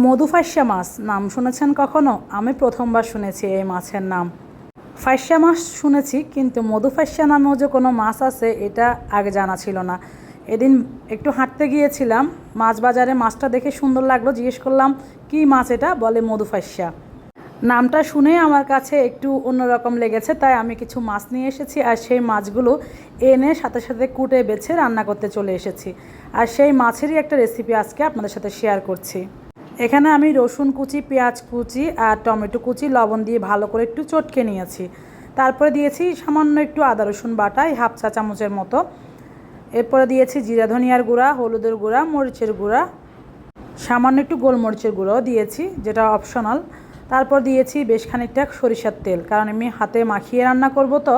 মধু ফাইসা মাছ, নাম শুনেছেন কখনো? আমি প্রথমবার শুনেছি এই মাছের নাম। ফাইসা মাছ শুনেছি, কিন্তু মধু ফাইসা নামেও যে কোনো মাছ আছে, এটা আগে জানা ছিল না। এদিন একটু হাঁটতে গিয়েছিলাম, মাছ বাজারে মাছটা দেখে সুন্দর লাগল, জিজ্ঞেস করলাম, কি মাছ এটা? বলে মধু ফাইসা নামটা শুনে আমার কাছে একটু অন্যরকম লেগেছে, তাই আমি কিছু মাছ নিয়ে এসেছি, আর সেই মাছগুলো এনে সাথে সাথে কুটে বেছে রান্না করতে চলে এসেছি। আর সেই মাছেরই একটা রেসিপি আজকে আপনাদের সাথে শেয়ার করছি। এখানে আমি রসুন কুচি, পেঁয়াজ কুচি আর টমেটো কুচি, লবণ দিয়ে ভালো করে একটু চটকে নিয়েছি। তারপরে দিয়েছি সামান্য একটু আদা, রসুন বাটা, এই হাফ চা চামচের মতো। এরপরে দিয়েছি জিরা, ধনিয়ার গুঁড়া, হলুদের গুঁড়া, মরিচের গুঁড়া। সামান্য একটু গোলমরিচের গুঁড়োও দিয়েছি, যেটা অপশনাল। তারপর দিয়েছি বেশ খানিকটা সরিষার তেল, কারণ আমি হাতে মাখিয়ে রান্না করব তো।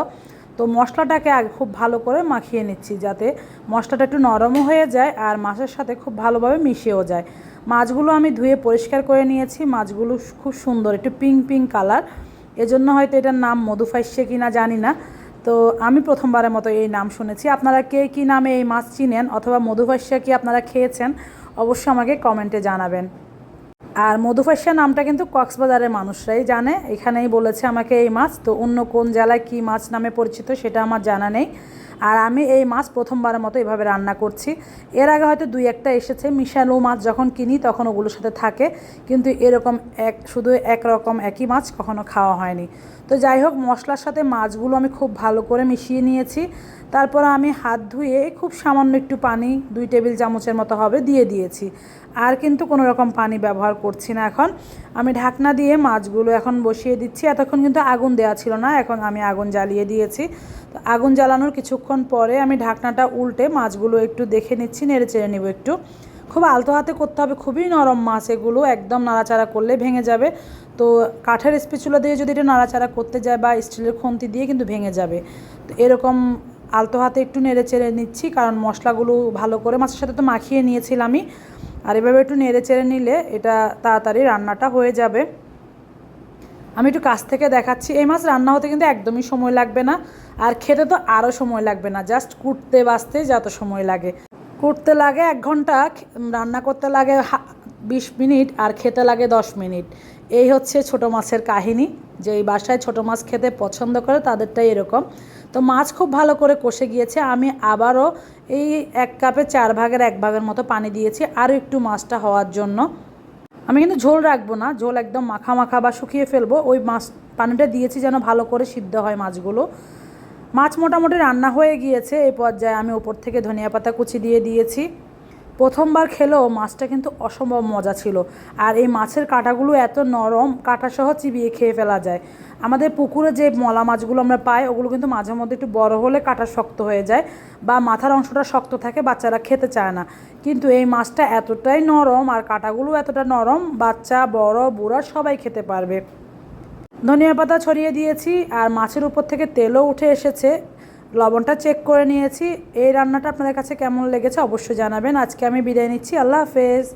তো মশলাটাকে আগে খুব ভালো করে মাখিয়ে নিচ্ছি যাতে মশলাটা একটু নরমও হয়ে যায় আর মাছের সাথে খুব ভালোভাবে মিশেও যায়। মাছগুলো আমি ধুয়ে পরিষ্কার করে নিয়েছি। মাছগুলো খুব সুন্দর, একটু পিঙ্ক পিঙ্ক কালার এজন্য হয়তো এটার নাম মধুফাইসে কিনা জানি না। তো আমি প্রথমবারের মতো এই নাম শুনেছি। আপনারা কে কী নামে এই মাছ চিনেন অথবা মধুফাইসা কি আপনারা খেয়েছেন, অবশ্যই আমাকে কমেন্টে জানাবেন। আর মধুফাইসা নামটা কিন্তু কক্সবাজারের মানুষরাই জানে। এখানেই বলেছে আমাকে এই মাছ। তো অন্য কোন জেলায় কী মাছ নামে পরিচিত সেটা আমার জানা নেই। আর আমি এই মাছ প্রথমবারের মতো এভাবে রান্না করছি। এর আগে হয়তো দুই একটা এসেছে, মিশালো মাছ যখন কিনি তখন ওগুলোর সাথে থাকে, কিন্তু এরকম এক, শুধু একরকম একই মাছ কখনো খাওয়া হয়নি। তো যাই হোক, মশলার সাথে মাছগুলো আমি খুব ভালো করে মিশিয়ে নিয়েছি। তারপর আমি হাত ধুয়ে খুব সামান্য একটু পানি দুই টেবিল চামচের মতো হবে দিয়ে দিয়েছি। আর কিন্তু কোনো রকম পানি ব্যবহার করছি না এখন। আমি ঢাকনা দিয়ে মাছগুলো এখন বসিয়ে দিচ্ছি। এতক্ষণ কিন্তু আগুন দেওয়া ছিল না, এখন আমি আগুন জ্বালিয়ে দিয়েছি। তো আগুন জ্বালানোর কিছুক্ষণ পরে আমি ঢাকনাটা উল্টে মাছগুলো একটু দেখে নিচ্ছি, নেড়ে চেড়ে নেব একটু। খুব আলতো হাতে করতে হবে, খুবই নরম মাছ এগুলো, একদম নাড়াচাড়া করলে ভেঙে যাবে। তো কাঠের স্পিচুলা দিয়ে যদি এটা নাড়াচাড়া করতে যায় বা স্টিলের খুন্তি দিয়ে কিন্তু ভেঙে যাবে। তো এরকম আলতো হাতে একটু নেড়ে চেড়ে নিচ্ছি, কারণ মশলাগুলো ভালো করে মাছের সাথে তো মাখিয়ে নিয়েছিলামই আর এভাবে একটু নেড়ে চেড়ে নিলে এটা তাড়াতাড়ি রান্নাটা হয়ে যাবে। আমি একটু কাছ থেকে দেখাচ্ছি, এই মাছ রান্না হতে কিন্তু একদমই সময় লাগবে না, আর খেতে তো আরও সময় লাগবে না, জাস্ট কুটতে বাঁচতে যত সময় লাগে। কুটতে লাগে এক ঘণ্টা, রান্না করতে লাগে বিশ মিনিট, আর খেতে লাগে দশ মিনিট। এই হচ্ছে ছোট মাছের কাহিনী যে এই বাসায় ছোট মাছ খেতে পছন্দ করে তাদেরটাই এরকম। তো মাছ খুব ভালো করে কষে গিয়েছে। আমি আবারও এই এক কাপে চার ভাগের এক ভাগের মতো পানি দিয়েছি আরও একটু মাছটা হওয়ার জন্য। আমি কিন্তু ঝোল রাখব না, ঝোল একদম মাখা মাখা বা শুকিয়ে ফেলব। ওই মাছ, পানিটা দিয়েছি যেন ভালো করে সিদ্ধ হয় মাছগুলো। মাছ মোটামুটি রান্না হয়ে গিয়েছে এই পর্যায়ে আমি ওপর থেকে ধনিয়া পাতা কুচি দিয়ে দিয়েছি। প্রথমবার খেলেও মাছটা কিন্তু অসম্ভব মজা ছিল। আর এই মাছের কাঁটাগুলো এত নরম, কাঁটাসহ চিবিয়ে খেয়ে ফেলা যায়। আমাদের পুকুরে যে মলা মাছগুলো আমরা পাই, ওগুলো কিন্তু মাঝে মধ্যে একটু বড় হলে কাঁটা শক্ত হয়ে যায় বা মাথার অংশটা শক্ত থাকে, বাচ্চারা খেতে চায় না। কিন্তু এই মাছটা এতটাই নরম আর কাঁটাগুলো এতটা নরম, বাচ্চা, বড়, বুড়া সবাই খেতে পারবে। ধনিয়া পাতা ছড়িয়ে দিয়েছি আর মাছের উপর থেকে তেলও উঠে এসেছে। লবণটা চেক করে নিয়েছি। এই রান্নাটা আপনাদের কাছে কেমন লেগেছে অবশ্যই জানাবেন। আজকে আমি বিদায় নিচ্ছি। আল্লাহ হাফেজ।